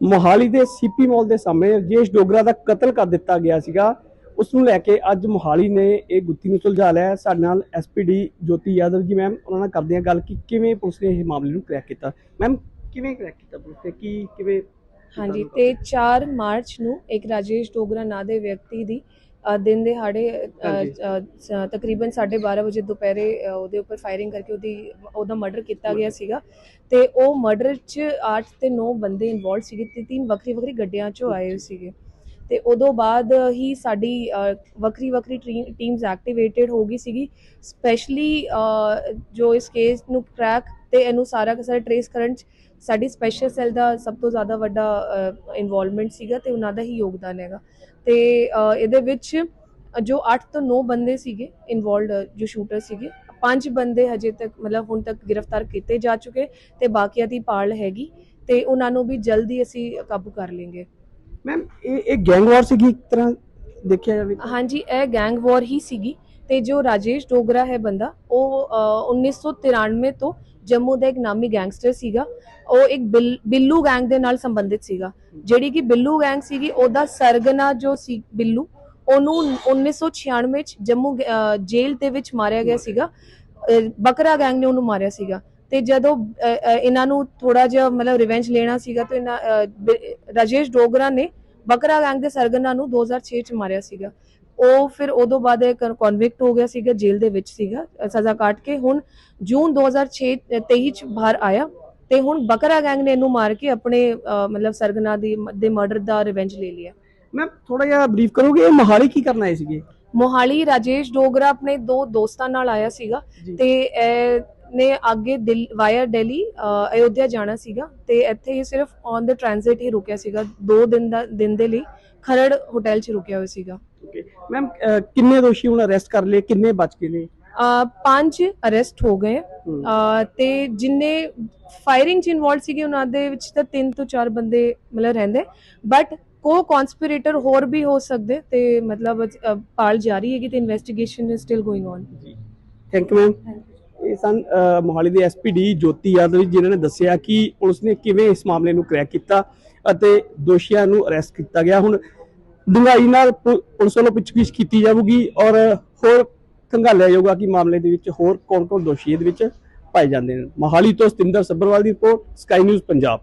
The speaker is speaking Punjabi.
ਮੋਹਾਲੀ ਦੇ ਸੀਪੀ ਮਾਲ ਦੇ ਸਾਹਮਣੇ ਰਜੇਸ਼ ਡੋਗਰਾ ਦਾ ਕਤਲ ਕਰ ਦਿੱਤਾ ਗਿਆ ਸੀਗਾ। ਉਸ ਨੂੰ ਲੈ ਕੇ ਅੱਜ ਮੋਹਾਲੀ ਨੇ ਇਹ ਗੁੱਥੀ ਨੂੰ ਸੁਲਝਾ ਲਿਆ। ਸਾਡੇ ਨਾਲ ਐਸਪੀਡੀ ਜੋਤੀ ਯਾਦਵ ਜੀ ਮੈਮ ਉਹਨਾਂ ਨਾਲ ਕਰਦੇ ਹਾਂ ਗੱਲ ਕਿ ਕਿਵੇਂ ਪੁਲਿਸ ਨੇ ਇਹ ਮਾਮਲੇ ਨੂੰ ਕਰੈਕ ਕੀਤਾ। ਮੈਮ ਕਿਵੇਂ ਕਰੈਕ ਕੀਤਾ ਪੁਲਿਸ ਨੇ? ਕੀ ਕਿਵੇਂ ਹਾਂਜੀ ਤੇ 4 ਮਾਰਚ ਨੂੰ ਇੱਕ ਰਾਜੇਸ਼ ਡੋਗਰਾ ਨਾਂ ਦੇ ਵਿਅਕਤੀ ਦੀ ਦਿਨ ਦਿਹਾੜੇ ਤਕਰੀਬਨ 12:30 ਵਜੇ ਦੁਪਹਿਰੇ ਉਹਦੇ ਉੱਪਰ ਫਾਇਰਿੰਗ ਕਰਕੇ ਉਹਦੀ ਉਹਦਾ ਮਰਡਰ ਕੀਤਾ ਗਿਆ ਸੀਗਾ। ਤੇ ਉਹ ਮਰਡਰ 'ਚ 8 ਤੇ 9 ਬੰਦੇ ਇਨਵੋਲਡ ਸੀਗੇ ਤੇ ਤਿੰਨ ਵੱਖਰੀ ਵੱਖਰੀ ਗੱਡੀਆਂ 'ਚੋਂ ਆਏ ਸੀਗੇ। ਤੇ ਉਦੋਂ ਬਾਅਦ ਹੀ ਸਾਡੀ ਅ, ਵੱਖਰੀ ਵੱਖਰੀ ਟੀਮਸ ਐਕਟੀਵੇਟਿਡ ਹੋ ਗਈ ਸੀਗੀ। ਸਪੈਸ਼ਲੀ ਜੋ ਇਸ ਕੇਸ ਨੂੰ ਕ੍ਰੈਕ ਤੇ ਇਹਨੂੰ ਸਾਰਾ ਦਾ ਸਾਰਾ ਟਰੇਸ ਕਰਨ 'ਚ ਸਾਡੀ ਸਪੈਸ਼ਲ ਸੈੱਲ ਦਾ ਸਭ ਤੋਂ ਜ਼ਿਆਦਾ ਵੱਡਾ ਇਨਵੋਲਵਮੈਂਟ ਸੀਗਾ ਤੇ ਉਹਨਾਂ ਦਾ ਹੀ ਯੋਗਦਾਨ ਹੈਗਾ। ਤੇ ਇਹਦੇ ਵਿੱਚ ਜੋ 8 ਤੋਂ 9 ਬੰਦੇ ਸੀਗੇ ਇਨਵੋਲਡ ਜੋ ਸ਼ੂਟਰ ਸੀਗੇ ਪੰਜ ਬੰਦੇ ਹਜੇ ਤੱਕ ਮਤਲਬ ਹੁਣ ਤੱਕ ਗ੍ਰਿਫਤਾਰ ਕੀਤੇ ਜਾ ਚੁੱਕੇ ਤੇ ਬਾਕੀਆਂ ਦੀ ਪਾਲ ਹੈਗੀ ਤੇ ਉਹਨਾਂ ਨੂੰ ਵੀ ਜਲਦੀ ਅਸੀਂ ਕਾਬੂ ਕਰ ਲਵਾਂਗੇ ਮੈਮ ਇਹ ਇਹ ਗੈਂਗ ਵਾਰ ਸੀਗੀ ਇੱਕ ਤਰ੍ਹਾਂ ਦੇਖਿਆ ਜਾਵੇ ਤਾਂ। ਹਾਂਜੀ ਇਹ ਗੈਂਗ ਵਾਰ ਹੀ ਸੀਗੀ ਤੇ ਜੋ ਰਾਜੇਸ਼ ਡੋਗਰਾ ਹੈ ਬੰਦਾ ਉਹ ਅ, 1993 ਤੋਂ ਜੰਮੂ ਦਾ ਇੱਕ ਨਾਮੀ ਗੈਂਗਸਟਰ ਸੀਗਾ। ਉਹ ਇੱਕ ਬਿਲ- ਬਿੱਲੂ ਗੈਂਗ ਦੇ ਨਾਲ ਸੰਬੰਧਿਤ ਸੀਗਾ। ਜਿਹੜੀ ਕਿ ਬਿੱਲੂ ਗੈਂਗ ਸੀਗੀ ਉਹਦਾ ਸਰਗਨਾ ਜੋ ਸੀ ਬਿੱਲੂ ਉਹਨੂੰ 1996 ਚ ਜੰਮੂ ਅ, ਜੇਲ੍ਹ ਦੇ ਵਿੱਚ ਮਾਰਿਆ ਗਿਆ ਸੀਗਾ। ਅ, ਬਕਰਾ ਗੈਂਗ ਨੇ ਉਹਨੂੰ ਮਾਰਿਆ ਸੀਗਾ। ਤੇ ਜਦੋਂ ਇਹਨਾਂ ਨੂੰ ਥੋੜਾ ਜਿਹਾ ਮਤਲਬ ਰਿਵੈਂਜ ਲੈਣਾ ਸੀਗਾ ਤੇ ਇਹਨਾਂ ਰਾਜੇਸ਼ ਡੋਗਰਾ ਨੇ ਬਕਰਾ ਗੈਂਗ ਦੇ ਸਰਗਨਾ ਨੂੰ 2006 ਚ ਮਾਰਿਆ ਸੀਗਾ। ਉਹ ਫਿਰ ਉਦੋਂ ਬਾਅਦ ਕਨਵਿਕਟ ਹੋ ਗਿਆ ਸੀਗਾ ਜੇਲ੍ਹ ਦੇ ਵਿੱਚ ਸੀਗਾ ਸਜ਼ਾ ਕੱਟ ਕੇ ਹੁਣ ਜੂਨ 2006 23 ਚ ਬਾਹਰ ਆਇਆ ਤੇ ਹੁਣ ਬਕਰਾ ਗੈਂਗ ਨੇ ਇਹਨੂੰ ਮਾਰ ਕੇ ਆਪਣੇ ਮਤਲਬ ਸਰਗਨਾ ਦੀ ਦੇ ਮਰਡਰ ਦਾ ਰਿਵੈਂਜ ਲੈ ਲਿਆ। ਮੈਮ ਥੋੜਾ ਜਿਹਾ ਬਰੀਫ ਕਰੋਗੇ ਇਹ ਮੋਹਾਲੀ ਕੀ ਕਰਨ ਆਏ ਸੀਗੇ? ਮੋਹਾਲੀ ਰਾਜੇਸ਼ ਡੋਗਰਾ ਆਪਣੇ ਦੋ ਦੋਸਤਾਂ ਨਾਲ ਆਇਆ ਸੀਗਾ। ਤੇ ਇਹ ਨੇ ਅੱਗੇ ਦਿਲ ਵਾਇਆ ਦਿੱਲੀ ਅ, ਅਯੋਧਿਆ ਜਾਣਾ ਸੀਗਾ ਤੇ ਇੱਥੇ ਹੀ ਸਿਰਫ ਔਨ ਦਾ ਟ੍ਰਾਂਜ਼ਿਟ ਹੀ ਰੁਕਿਆ ਸੀਗਾ। ਦੋ ਦਿਨ ਦਾ ਦਿਨ ਦੇ ਲਈ ਖਰੜ ਹੋਟਲ 'ਚ ਰੁਕਿਆ ਹੋਇਆ ਸੀਗਾ। ਓਕੇ ਮੈਮ ਕਿੰਨੇ ਦੋਸ਼ੀ ਹੁਣ ਅਰੈਸਟ ਕਰ ਲਏ? ਕਿੰਨੇ ਬਚ ਗਏ ਨੇ? ਅ, ਪੰਜ ਅਰੈਸਟ ਹੋ ਗਏ। ਤੇ ਜਿੰਨੇ ਫਾਇਰਿੰਗ ਚ ਇਨਵੋਲਡ ਸੀਗੇ ਉਹਨਾਂ ਦੇ ਵਿੱਚ ਤਾਂ ਤਿੰਨ ਤੋਂ ਚਾਰ ਬੰਦੇ ਮਤਲਬ ਰਹਿੰਦੇ। ਬਟ ਕੋ ਕਨਸਪੀਰੇਟਰ ਹੋਰ ਵੀ ਹੋ ਸਕਦੇ ਤੇ ਮਤਲਬ ਪਾਲ ਜਾਰੀ ਹੈਗੀ ਤੇ investigation is still going on thank you ma'am ਇਹ ਸਨ ਮੋਹਾਲੀ ਦੇ ਐਸਪੀਡੀ ਜੋਤੀ ਯਾਦਵ ਜੀ, ਜਿਨ੍ਹਾਂ ਨੇ ਦੱਸਿਆ ਕਿ ਪੁਲਿਸ ਨੇ ਕਿਵੇਂ ਇਸ ਮਾਮਲੇ ਨੂੰ ਕ੍ਰੈਕ ਕੀਤਾ ਅਤੇ ਦੋਸ਼ੀਆਂ ਨੂੰ ਅਰੈਸਟ ਕੀਤਾ ਗਿਆ। ਹੁਣ ਡੂੰਘਾਈ ਨਾਲ ਪੁਲਿਸ ਵੱਲੋਂ ਪੁੱਛਗਿੱਛ ਕੀਤੀ ਜਾਊਗੀ ਔਰ ਹੋਰ ਖੰਗਾਲਿਆ ਜਾਊਗਾ ਕਿ ਮਾਮਲੇ ਦੇ ਵਿੱਚ ਹੋਰ ਕੌਣ-ਕੌਣ ਦੋਸ਼ੀ ਇਹਦੇ ਵਿੱਚ ਪਾਏ ਜਾਂਦੇ ਨੇ। ਮੋਹਾਲੀ ਤੋਂ ਸਤਿੰਦਰ ਸੱਭਰਵਾਲ ਦੀ ਰਿਪੋਰਟ ਸਕਾਈ ਨਿਊਜ਼ ਪੰਜਾਬ।